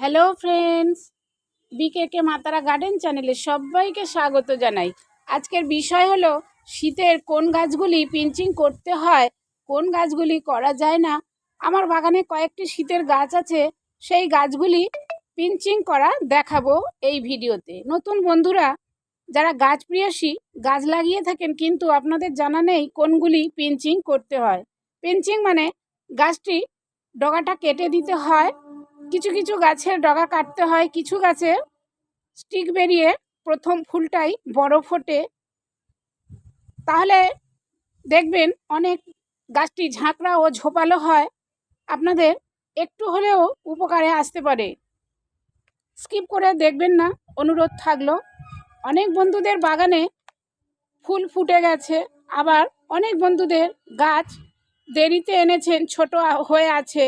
Hello friends বিকেকে মাতারা garden চ্যানেলে সবাইকে স্বাগত জানাই। আজকের বিষয় হলো, শীতের কোন গাছগুলি পিঞ্চিং করতে হয়, কোন গাছগুলি করা যায় না। আমার বাগানে কয়েকটি শীতের গাছ আছে, সেই গাছগুলি পিঞ্চিং করা দেখাবো এই ভিডিওতে। নতুন বন্ধুরা, যারা গাছ প্রিয়সী গাছ লাগিয়ে থাকেন কিন্তু আপনাদের জানা নেই কোনগুলি পিঞ্চিং করতে হয়। পিঞ্চিং মানে গাছটি ডগাটা কেটে দিতে হয় কিছু কিছু গাছের ডগা কাটতে হয়। কিছু গাছে স্টিক বেরিয়ে প্রথম ফুলটাই বড় ফোটে। তাহলে দেখবেন অনেক গাছটি ঝাঁকড়া ও ঝোপালো হয়। আপনাদের একটু হলেও উপকারে আসতে পারে। স্কিপ করে দেখবেন না, অনুরোধ থাকল। অনেক বন্ধুদের বাগানে ফুল ফুটে গেছে, আবার অনেক বন্ধুদের গাছ দেরিতে এনেছেন, ছোট হয়ে আছে।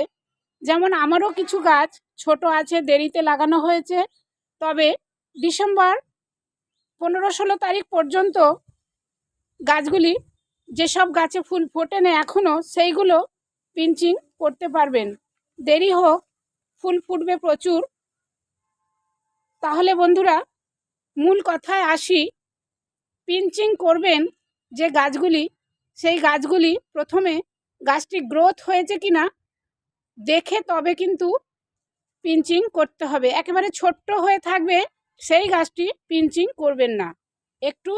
যেমন আমারও কিছু গাছ ছোট আছে, দেরিতে লাগানো হয়েছে। তবে ডিসেম্বর পনেরো ষোলো তারিখ পর্যন্ত গাছগুলি যেসব গাছে ফুল ফোটে না এখনও সেইগুলো পিঞ্চিং করতে পারবেন। দেরি হোক, ফুল ফুটবে প্রচুর। তাহলে বন্ধুরা, মূল কথায় আসি। পিঞ্চিং করবেন যে গাছগুলি, সেই গাছগুলি প্রথমে গাছটি গ্রোথ হয়েছে কিনা দেখে তবে কিন্তু পিঞ্চিং করতে হবে। একেবারে ছোট্ট হয়ে থাকবে সেই গাছটি পিঞ্চিং করবেন না। একটু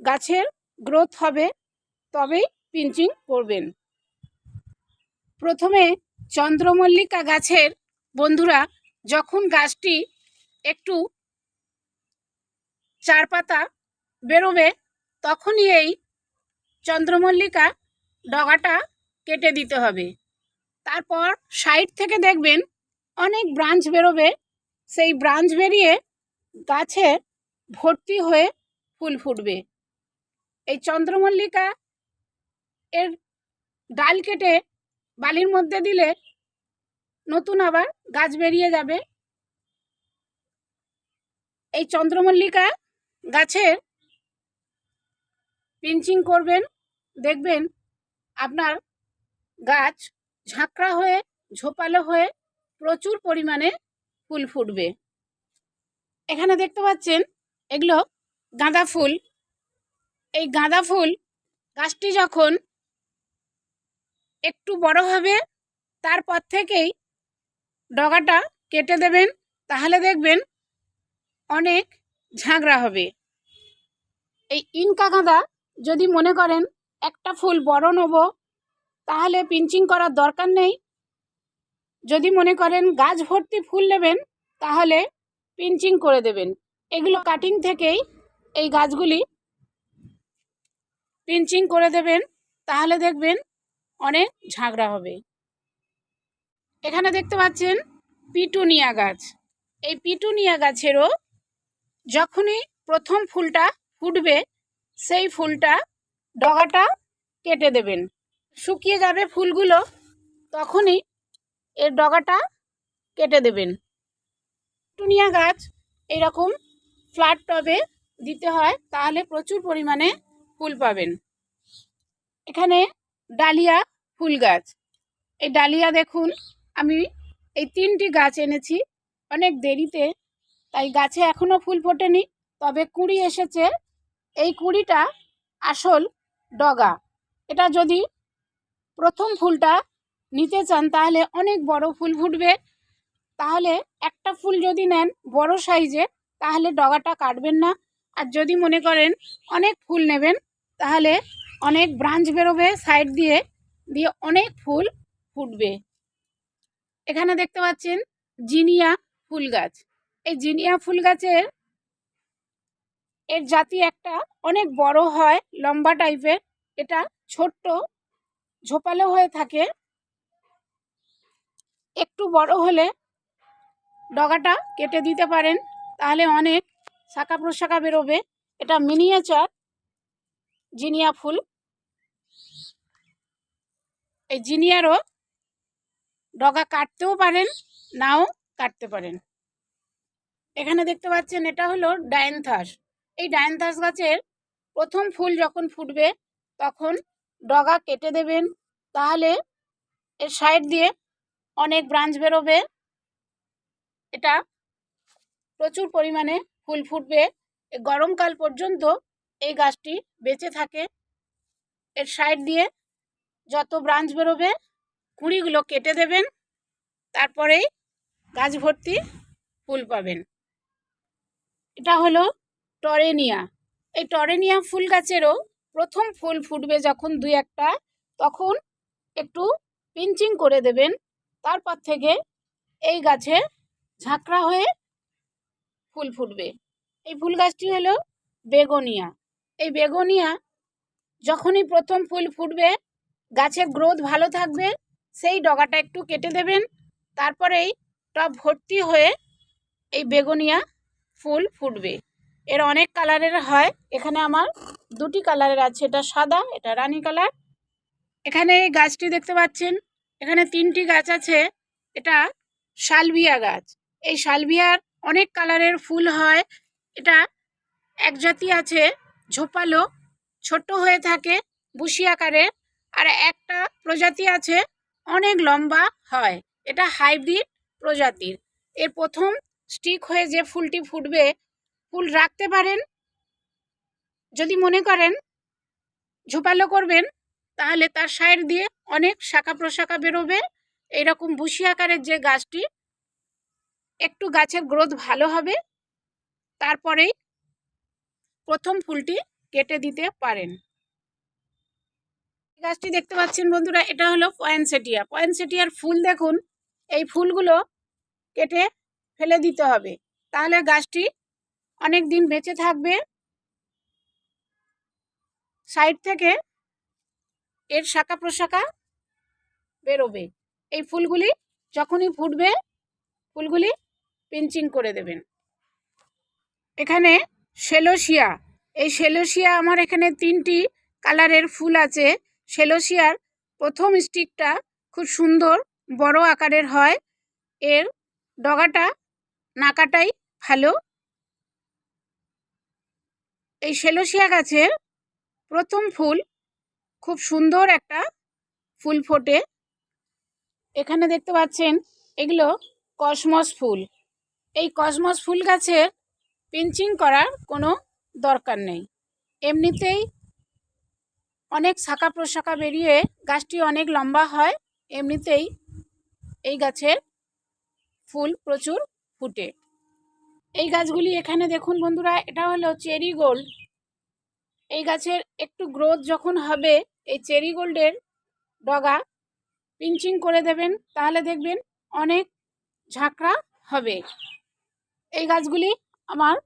গাছের গ্রোথ হবে, তবেই পিঞ্চিং করবেন। প্রথমে চন্দ্রমল্লিকা গাছের বন্ধুরা যখন গাছটি একটু চার পাতা বেরোবে, তখনই এই চন্দ্রমল্লিকা ডগাটা কেটে দিতে হবে। তারপর সাইড থেকে দেখবেন অনেক ব্রাঞ্চ বেরোবে। সেই ব্রাঞ্চ বেরিয়ে গাছে ভর্তি হয়ে ফুল ফুটবে। এই চন্দ্রমল্লিকা এর ডাল কেটে বালির মধ্যে দিলে নতুন আবার গাছ বেরিয়ে যাবে। এই চন্দ্রমল্লিকা গাছের পিঞ্চিং করবেন, দেখবেন আপনার গাছ ঝাঁকড়া হয়ে, ঝোপালো হয়ে প্রচুর পরিমাণে ফুল ফুটবে। এখানে দেখতে পাচ্ছেন, এগুলো গাঁদা ফুল। এই গাঁদা ফুল গাছটি যখন একটু বড় হবে, তারপর থেকেই ডগাটা কেটে দেবেন, তাহলে দেখবেন অনেক ঝাঁকড়া হবে। এই ইনকা গাঁদা যদি মনে করেন, একটা ফুল বড় নেব তাহলে পিঞ্চিং করার দরকার নেই। যদি মনে করেন গাছ ভর্তি ফুল নেবেন, তাহলে পিঞ্চিং করে দেবেন। এগুলো কাটিং থেকেই এই গাছগুলি পিঞ্চিং করে দেবেন, তাহলে দেখবেন অনেক ঝাঁকড়া হবে। এখানে দেখতে পাচ্ছেন পিটুনিয়া গাছ। এই পিটুনিয়া গাছেরও যখনই প্রথম ফুলটা ফুটবে, সেই ফুলটা ডগাটা কেটে দেবেন। শুকিয়ে যাবে ফুলগুলো, তখনই এর ডগাটা কেটে দেবেন। টুনিয়া গাছ এরকম ফ্ল্যাট টবে দিতে হয়, তাহলে প্রচুর পরিমাণে ফুল পাবেন। এখানে ডালিয়া ফুল গাছ। এই ডালিয়া দেখুন, আমি এই তিনটি গাছ এনেছি, অনেক দেরিতে, তাই গাছে এখনও ফুল ফোটেনি, তবে কুড়ি এসেছে। এই কুড়িটা আসল ডগা। এটা যদি প্রথম ফুলটা নিতে চান, তাহলে অনেক বড় ফুল ফুটবে। তাহলে একটা ফুল যদি নেন বড় সাইজে, তাহলে ডগাটা কাটবেন না। আর যদি মনে করেন অনেক ফুল নেবেন, তাহলে অনেক ব্রাঞ্চ বেরোবে সাইড দিয়ে দিয়ে অনেক ফুল ফুটবে। এখানে দেখতে পাচ্ছেন জিনিয়া ফুল গাছ। এই জিনিয়া ফুল গাছের এর জাতি একটা অনেক বড় হয়, লম্বা টাইপের এটা ছোট্ট ঝোপালো হয়ে থাকে। একটু বড় হলে ডগাটা কেটে দিতে পারেন, তাহলে অনেক শাখা প্রশাখা বেরোবে। এটা মিনিয়েচার জিনিয়া ফুল। এই জিনিয়ারও ডগা কাটতেও পারেন, নাও কাটতে পারেন। এখানে দেখতে পাচ্ছেন, এটা হলো ডায়নথাস এই ডায়নথাস গাছের প্রথম ফুল যখন ফুটবে, তখন ডগা কেটে দেবেন, তাহলে এর সাইড দিয়ে অনেক ব্রাঞ্চ বেরোবে। এটা প্রচুর পরিমাণে ফুল ফুটবে। গরমকাল পর্যন্ত এই গাছটি বেঁচে থাকে। এর সাইড দিয়ে যত ব্রাঞ্চ বেরোবে, কুঁড়িগুলো কেটে দেবেন, তারপরেই গাছ ভর্তি ফুল পাবেন। এটা হলো টরেনিয়া। এই টরেনিয়া ফুল গাছেরও প্রথম ফুল ফুটবে যখন দুই একটা, তখন একটু পিঞ্চিং করে দেবেন। তারপর থেকে এই গাছে ঝাঁকড়া হয়ে ফুল ফুটবে। এই ফুল গাছটি হলো বেগোনিয়া। এই বেগোনিয়া যখনই প্রথম ফুল ফুটবে গাছের গ্রোথ ভালো থাকবে, সেই ডগাটা একটু কেটে দেবেন। তারপরেই টব ভর্তি হয়ে এই বেগোনিয়া ফুল ফুটবে। এর অনেক কালারের হয়। এখানে আমার দুটি কালারের আছে, এটা সাদা, এটা রানী কালার। এখানে এই গাছটি দেখতে পাচ্ছেন, এখানে তিনটি গাছ আছে, এটা শালবিয়া গাছ। এই শালবিয়ার অনেক কালারের ফুল হয়, এটা এক জাতি আছে, ঝোপালো, ছোট হয়ে থাকে, বুশি আকারের আর একটা প্রজাতি আছে, অনেক লম্বা হয়, এটা হাইব্রিড প্রজাতির। এর প্রথম স্টিক হয়ে যে ফুলটি ফুটবে, ফুল রাখতে পারেন যদি মনে করেন ঝোপালো করবেন, তাহলে তার সাইড দিয়ে অনেক শাখা প্রশাখা বেরোবে। এইরকম বুশি আকারের যে গাছটি, একটু গাছের গ্রোথ ভালো হবে। তারপরেই প্রথম ফুলটি কেটে দিতে পারেন। গাছটি দেখতে পাচ্ছেন বন্ধুরা, এটা হলো পয়েন্সেটিয়া পয়েন্সেটিয়ার ফুল দেখুন, এই ফুলগুলো কেটে ফেলে দিতে হবে। তাহলে গাছটি অনেক দিন বেঁচে থাকবে। সাইড থেকে এর শাখা প্রশাখা বেরোবে। এই ফুলগুলি যখনই ফুটবে, ফুলগুলি পিঞ্চিং করে দেবেন। এখানে সেলোসিয়া এই সেলোসিয়া আমার এখানে তিনটি কালারের ফুল আছে। সেলোসিয়ার প্রথম স্টিকটা খুব সুন্দর, বড় আকারের হয়। এর ডগাটা, নাকাটাই ভালো। এই সেলোসিয়া গাছের প্রথম ফুল, খুব সুন্দর একটা ফুল ফোটে। এখানে দেখতে পাচ্ছেন, এগুলো কসমস ফুল। এই কসমস ফুল গাছের পিঞ্চিং করার কোনো দরকার নেই। এমনিতেই অনেক শাখা প্রশাখা বেরিয়ে গাছটি অনেক লম্বা হয়, এমনিতেই এই গাছের ফুল প্রচুর ফুটে। এই গাছগুলি এখানে দেখুন বন্ধুরা, এটা হলো চেরি গোল্ড। এই গাছের একটু গ্রোথ যখন হবে, এই চেরি গোল্ডের ডগা পিঞ্চিং করে দেবেন, তাহলে দেখবেন অনেক ঝাঁকড়া হবে। এই গাছগুলি আমার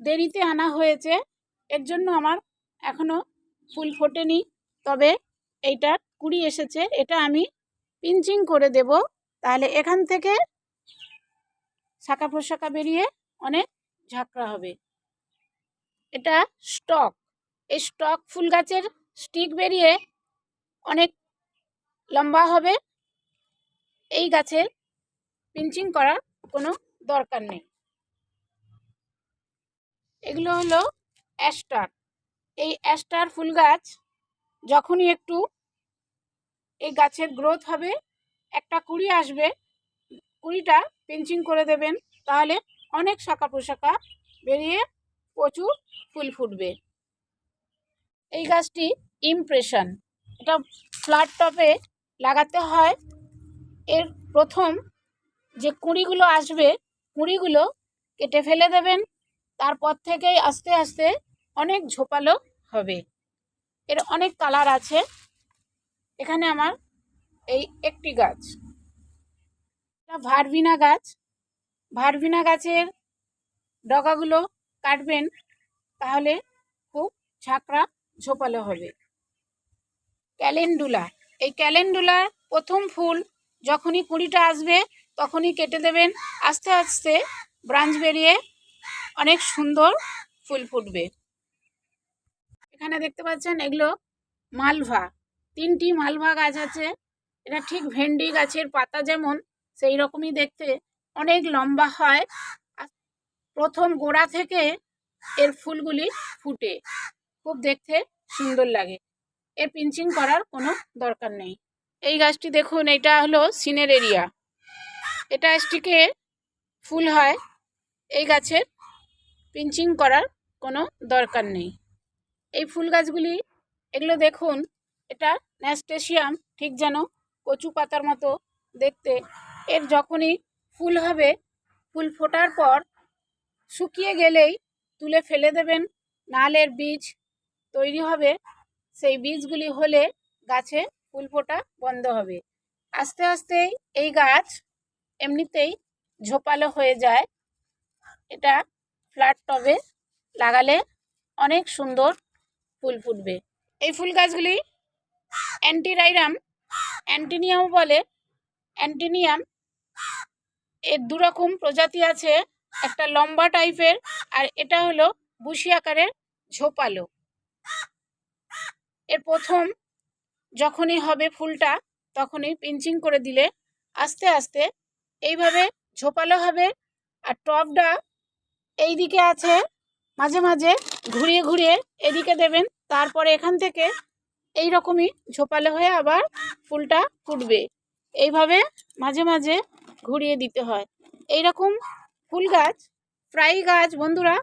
দেরিতে আনা হয়েছে, এর জন্য আমার এখনও ফুল ফোটেনি, তবে এইটার কুড়ি এসেছে, এটা আমি পিঞ্চিং করে দেব। তাহলে এখান থেকে শাখা প্রশাখা বেরিয়ে অনেক ঝাঁকড়া হবে। এটা স্টক। এই স্টক ফুল গাছের স্টিক বেরিয়ে অনেক লম্বা হবে। এই গাছের পিঞ্চিং করার কোনো দরকার নেই। এগুলো হলো অ্যাস্টার এই অ্যাস্টার ফুল গাছ যখনই একটু এই গাছের গ্রোথ হবে, একটা কুড়ি আসবে, কুড়িটা পিঞ্চিং করে দেবেন, তাহলে অনেক শাখা প্রশাখা বেরিয়ে প্রচুর ফুল ফুটবে। এই গাছটি ইমপ্রেশন এটা ফ্ল্যাট টপে লাগাতে হয়। এর প্রথম যে কুঁড়িগুলো আসবে, কুঁড়িগুলো কেটে ফেলে দেবেন, তারপর থেকেই আস্তে আস্তে অনেক ঝোপালো হবে। এর অনেক কালার আছে। এখানে আমার এই একটি গাছ। ভারভিনা গাছ। ভারভিনা গাছের ডগাগুলো কাটবেন তাহলে খুব ঝাঁকড়া ঝোপালো হবে। ক্যালেন্ডুলা, এই ক্যালেন্ডুলার প্রথম ফুল যখনই কুড়িটা আসবে তখনই কেটে দেবেন। আস্তে আস্তে ব্রাঞ্চ বেরিয়ে অনেক সুন্দর ফুল ফুটবে। এখানে দেখতে পাচ্ছেন এগুলো মালভা, তিনটি মালভা গাছ আছে। এটা ঠিক ভেন্ডি গাছের পাতা যেমন সেই রকমই দেখতে। অনেক লম্বা হয়। প্রথম গোড়া থেকে এর ফুলগুলি ফুটে। খুব দেখতে সুন্দর লাগে। এর পিঞ্চিং করার কোনো দরকার নেই। এই গাছটি দেখুন, এটা হলো সিনের এরিয়া। এটা স্টিকে ফুল হয়। এই গাছের পিঞ্চিং করার কোনো দরকার নেই। এই ফুল গাছগুলি, এগুলো দেখুন, এটা ন্যাস্টেশিয়াম ঠিক যেন কচু পাতার মতো দেখতে। এর যখনই ফুল হবে, ফুল ফোটার পর শুকিয়ে গেলেই তুলে ফেলে দেবেন। নালের বীজ তৈরি হবে। সেই বীজগুলি হলে গাছে ফুল ফোটা বন্ধ হবে। আস্তে আস্তে এই গাছ এমনিতেই ঝোপালো হয়ে যায়। এটা ফ্ল্যাট টবে লাগালে অনেক সুন্দর ফুল ফুটবে। এই ফুল গাছগুলি অ্যান্টিরাইরাম, অ্যান্টিনিয়াম বলে। অ্যান্টিনিয়াম এর দুরকম প্রজাতি আছে। একটা লম্বা টাইপের, আর এটা হলো বুশি আকারের ঝোপালো। এর প্রথম যখনই হবে ফুলটা, তখনই পিঞ্চিং করে দিলে আস্তে আস্তে এইভাবে ঝোপালো হবে, আর টবটা এই দিকে আছে, মাঝে মাঝে ঘুরিয়ে ঘুরিয়ে এদিকে দেবেন, তারপরে এখান থেকে এই রকমই ঝোপালো হয়ে আবার ফুলটা ফুটবে। এইভাবে মাঝে মাঝে ঘুরিয়ে দিতে হয়। এই রকম ফুল গাছ প্রায় গাছ বন্ধুরা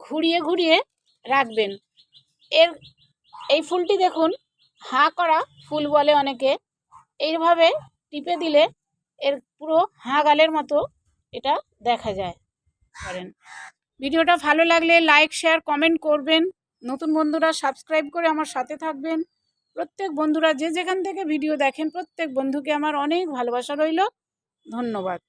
ঘুরিয়ে ঘুরিয়ে রাখবেন। এর, এই ফুলটি দেখুন, হাঁ করা ফুল বলে অনেকে। এইভাবে টিপে দিলে এর পুরো হাঁ গালের মতো এটা দেখা যায়। করেন ভিডিওটা ভালো লাগলে লাইক, শেয়ার, কমেন্ট করবেন। নতুন বন্ধুরা সাবস্ক্রাইব করে আমার সাথে থাকবেন। প্রত্যেক বন্ধুরা যে যেখান থেকে ভিডিও দেখেন, প্রত্যেক বন্ধুকে আমার অনেক ভালোবাসা রইল। ধন্যবাদ।